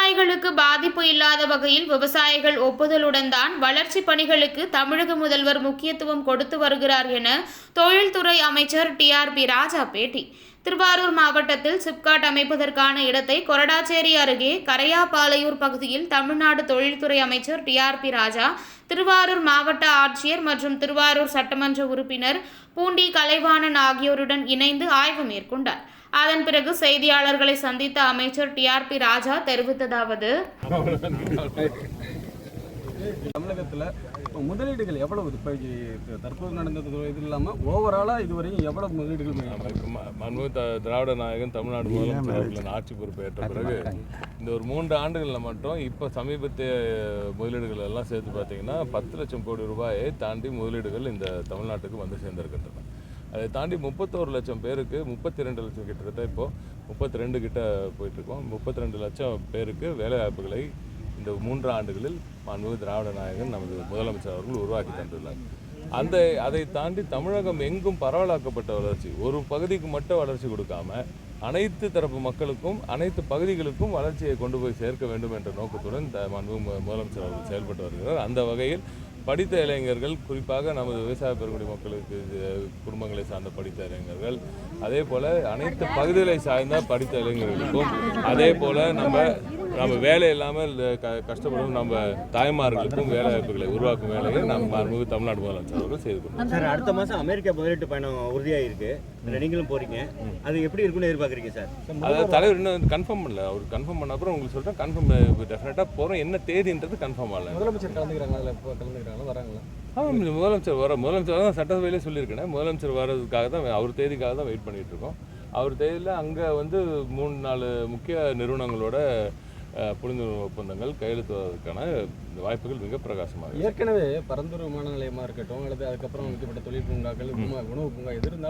விவசாயிகளுக்கு பாதிப்பு இல்லாத வகையில் விவசாயிகள் ஒப்புதலுடன் தான் வளர்ச்சிப் பணிகளுக்கு தமிழக முதல்வர் முக்கியத்துவம் கொடுத்து வருகிறார் என தொழில்துறை அமைச்சர் டிஆர்பி ராஜா பேட்டி. திருவாரூர் மாவட்டத்தில் சிப்காட் அமைப்பதற்கான இடத்தை கொரடாச்சேரி அருகே கரையாபாளையூர் பகுதியில் தமிழ்நாடு தொழில்துறை அமைச்சர் டிஆர்பி ராஜா திருவாரூர் மாவட்ட ஆட்சியர் மற்றும் திருவாரூர் சட்டமன்ற உறுப்பினர் பூண்டி கலைவாணன் ஆகியோருடன் இணைந்து ஆய்வு மேற்கொண்டார். அதன் பிறகு செய்தியாளர்களை சந்தித்த அமைச்சர் டிஆர்பி ராஜா தெரிவித்ததாவது. தமிழகத்தில் இப்போ முதலீடுகள் எவ்வளவு இப்போ தற்போது நடந்தது இது இல்லாமல் ஓவராலாக இதுவரையும் எவ்வளவு முதலீடுகள்? மன்மு திராவிட நாயகன் தமிழ்நாடு முதலமைச்சர் ஆட்சி பொறுப்பேற்ற பிறகு இந்த ஒரு மூன்று ஆண்டுகளில் மட்டும் இப்போ சமீபத்திய முதலீடுகள் எல்லாம் சேர்த்து பார்த்தீங்கன்னா பத்து லட்சம் கோடி ரூபாயை தாண்டி முதலீடுகள் இந்த தமிழ்நாட்டுக்கு வந்து சேர்ந்திருக்கின்றன. அதை தாண்டி முப்பத்தோரு லட்சம் பேருக்கு முப்பத்தி ரெண்டு லட்சம் கிட்டத்தட்ட இப்போது முப்பத்தி ரெண்டு கிட்ட போயிட்டுருக்கோம். முப்பத்தி ரெண்டு லட்சம் பேருக்கு வேலைவாய்ப்புகளை இந்த மூன்று ஆண்டுகளில் மாண்புமிகு திராவிட நாயகன் நமது முதலமைச்சர் அவர்கள் உருவாக்கி தந்துள்ளார். அந்த அதை தாண்டி தமிழகம் எங்கும் பரவலாக்கப்பட்ட வளர்ச்சி ஒரு பகுதிக்கு மட்டும் வளர்ச்சி கொடுக்காம அனைத்து தரப்பு மக்களுக்கும் அனைத்து பகுதிகளுக்கும் வளர்ச்சியை கொண்டு போய் சேர்க்க வேண்டும் என்ற நோக்கத்துடன் இந்த மாண்புமிகு மு- முதலமைச்சர் அவர்கள் செயல்பட்டு வருகிறார். அந்த வகையில் படித்த இளைஞர்கள் குறிப்பாக நமது விவசாய பெருங்குடி மக்களுக்கு குடும்பங்களை சார்ந்த படித்த இளைஞர்கள் அதே போல் அனைத்து பகுதிகளை சார்ந்த படித்த இளைஞர்களுக்கும் அதே போல் நம்ம நம்ம வேலை இல்லாமல் க கஷ்டப்படும் நம்ம தாய்மார்களுக்கும் வேலை வாய்ப்புகளை உருவாக்கும் வேலையை நம்ம மாண்புமிகு தமிழ்நாடு முதலமைச்சர் அவர்கள் செய்து கொண்டார் சார் அடுத்த மாதம் அமெரிக்கா முதலீட்டு பயணம் உறுதியாயிருக்கு. இதுல நீங்களும் போறீங்க. அது எப்படி இருக்குன்னு எதிர்பார்க்குறீங்க சார்? அதாவது தலைவர் இன்னும் கன்ஃபார்ம் பண்ணல. அவர் கன்ஃபார்ம் பண்ண அப்புறம் உங்களுக்கு சொல்கிறேன் கன்ஃபார்ம் டெஃபினட்டாக போகிறோம் என்ன தேதின்றது கன்ஃபார்ம் ஆகல. முதலமைச்சர் கலந்துக்கிறாங்களா? கலந்துக்கிறாங்களா? வராங்களா? ஆமாம் முதலமைச்சர் வர முதலமைச்சர் தான் சட்டசபையிலே சொல்லியிருக்கேன் முதலமைச்சர் வர்றதுக்காக தான் அவர் தேதிக்காக தான் வெயிட் பண்ணிட்டு இருக்கோம். அவர் தேதியில் அங்கே வந்து மூணு நாலு முக்கிய நிறுவனங்களோட புரிந்துணர்வு ஒப்பந்தங்கள் கையெழுத்துவதற்கான வாய்ப்புகள் மிக பிரகாசமாக. ஏற்கனவே பரந்தூர் விமான நிலையமாக இருக்கட்டும் அல்லது அதுக்கப்புறம் வைக்கப்பட்ட தொழில் பூங்காக்கள் உணவு பூங்கா எது இருந்தாலும்